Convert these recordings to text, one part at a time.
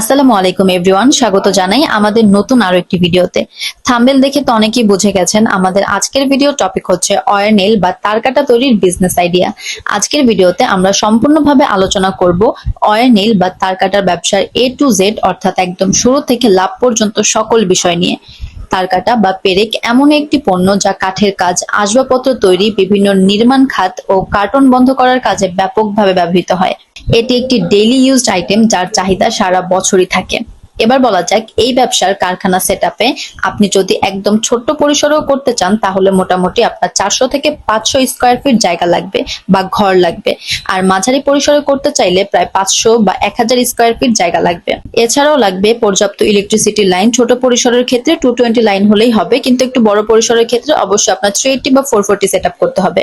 আসসালামু আলাইকুম এভরিওয়ান স্বাগত জানাই আমাদের নতুন আরও একটি ভিডিওতে। থাম্বেল দেখে তো অনেকেই বুঝে গেছেন, আমাদের আজকের ভিডিও টপিক হচ্ছে অয়ারনেল বা তারকাটা তৈরির বিজনেস আইডিয়া আজকের ভিডিওতে আমরা সম্পূর্ণভাবে আলোচনা করব অয়ারনেল বা তারকাটার ব্যবসার এ টু জেড অর্থাৎ একদম শুরু থেকে লাভ পর্যন্ত সকল বিষয় নিয়ে। তারকাটা বা পেরেক এমন একটি পণ্য যা কাঠের কাজ, আসবাবপত্র তৈরি, বিভিন্ন নির্মাণ খাত ও কার্টন বন্ধ করার কাজে ব্যাপকভাবে ব্যবহৃত হয়। এটি একটি ডেইলি ইউজড আইটেম যার চাহিদা সারা বছরই থাকে। এবার বলা যাক, এই ব্যবসার কারখানা সেট আপনি যদি একদম ছোট্ট পরিসরেও করতে চান, তাহলে মোটামুটি আপনার চারশো থেকে পাঁচশো স্কোয়ার ফিট জায়গা লাগবে বা ঘর লাগবে। আর মাঝারি পরিসরে করতে চাইলে প্রায় পাঁচশো বা এক হাজার স্কোয়ার ফিট জায়গা লাগবে। এছাড়াও লাগবে পর্যাপ্ত ইলেকট্রিসিটি লাইন ছোট পরিসরের ক্ষেত্রে টু টোয়েন্টি লাইন হলেই হবে, কিন্তু একটু বড় পরিসরের ক্ষেত্রে অবশ্যই আপনার থ্রি এইটটি বা ফোর ফোরটি সেট করতে হবে।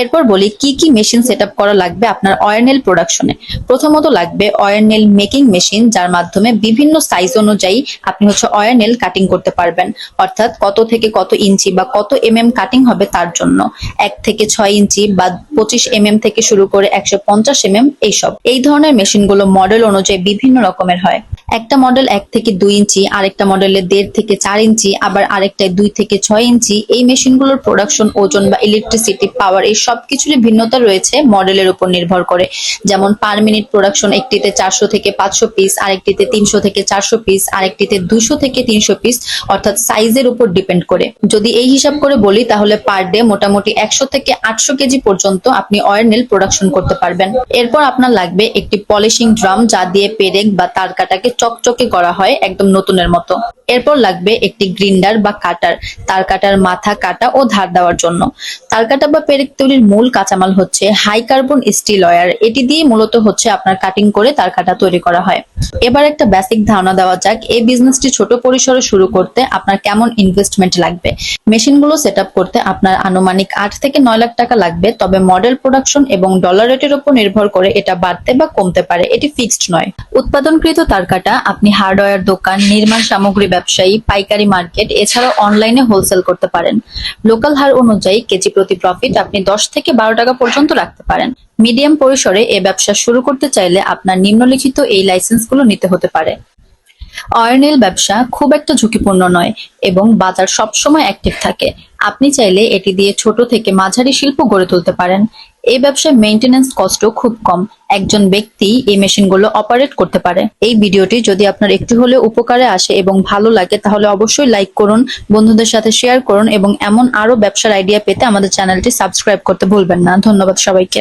এরপর বলি, কি কি মেশিন সেট করা লাগবে আপনার অয়েনেল প্রোডাকশনে প্রথমত লাগবে অয়েনেল মেকিং মেশিন যার মাধ্যমে বিভিন্ন সাইজ অনুযায়ী আপনি হচ্ছে অয়েনেল কাটিং করতে পারবেন। অর্থাৎ কত থেকে কত ইঞ্চি বা কত এম এম কাটিং হবে তার জন্য। এক থেকে ছয় ইঞ্চি বা পঁচিশ এম এম থেকে শুরু করে একশো পঞ্চাশ এম এম এইসব। এই ধরনের মেশিনগুলো মডেল অনুযায়ী বিভিন্ন রকমের হয়। একটা মডেল এক থেকে দুই ইঞ্চি, আরেকটা মডেলে দেড় থেকে চার ইঞ্চি, আবার আরেকটায় দুই থেকে ছয় ইঞ্চি। এই মেশিনগুলোর প্রোডাকশন ওজন বা ইলেকট্রিসিটি পাওয়ার এই সব কিছুরই ভিন্নতা রয়েছে মডেলের উপর নির্ভর করে। যেমন পার মিনিট প্রোডাকশন একটিতে চারশো থেকে পাঁচশো পিস আরেকটিতে তিনশো থেকে চারশো পিস আরেকটিতে দুশো থেকে তিনশো পিস অর্থাৎ সাইজের উপর ডিপেন্ড করে। যদি এই হিসাব করে বলি, তাহলে পার ডে মোটামুটি একশো থেকে আটশো কেজি পর্যন্ত আপনি অয়েল প্রোডাকশন করতে পারবেন। এরপর আপনার লাগবে একটি পলিশিং ড্রাম যা দিয়ে পেরেক বা তার কাটাকে চকচকে করা হয় একদম নতুনের মতো। এরপর লাগবে একটি গ্রিন্ডার বা কাটার। তার কাটার মাথা, কাটা ও ধার দেওয়ার জন্য। তার কাটা বা পেরেক তৈরির মূল কাঁচামাল হচ্ছে হাই কার্বন স্টিল ওয়ার এটি দিয়ে মূলত হচ্ছে আপনার কাটিং করে তার কাটা তৈরি করা হয়। এবার একটা বেসিক ধারণা দেওয়া যাক। এই বিজনেসটি ছোট পরিসরে শুরু করতে আপনার কেমন ইনভেস্টমেন্ট লাগবে? মেশিনগুলো সেট করতে আপনার আনুমানিক আট থেকে নয় লাখ টাকা লাগবে। তবে মডেল প্রোডাকশন এবং ডলার রেটের উপর নির্ভর করে এটা বাড়তে বা কমতে পারে। এটি ফিক্সড নয়। উৎপাদনকৃত তারকাটা আপনি হার্ডওয়্যার দোকান, নির্মাণ সামগ্রী ব্যবসায়ী, পাইকারি মার্কেট, এছাড়াও অনলাইনে হোলসেল করতে পারেন। লোকাল হার অনুযায়ী কেজি প্রতি প্রফিট আপনি দশ থেকে বারো টাকা পর্যন্ত রাখতে পারেন। মিডিয়াম পরিসরে এ ব্যবসা শুরু করতে চাইলে আপনার নিম্নলিখিত এই লাইসেন্সগুলো নিতে হতে পারে। অয়নেল ব্যবসা খুব একটা ঝুঁকিপূর্ণ নয় এবং বাজার সবসময় অ্যাক্টিভ থাকে। আপনি চাইলে এটি দিয়ে ছোট থেকে মাঝারি শিল্প গড়ে তুলতে পারেন। এই ব্যবসায় মেইনটেনেন্স কস্টও খুব কম। একজন ব্যক্তি এই মেশিনগুলো অপারেট করতে পারে। এই ভিডিওটি যদি আপনার একটু হলে উপকারে আসে এবং ভালো লাগে, তাহলে অবশ্যই লাইক করুন, বন্ধুদের সাথে শেয়ার করুন এবং এমন আরও ব্যবসার আইডিয়া পেতে আমাদের চ্যানেলটি সাবস্ক্রাইব করতে ভুলবেন না। ধন্যবাদ সবাইকে।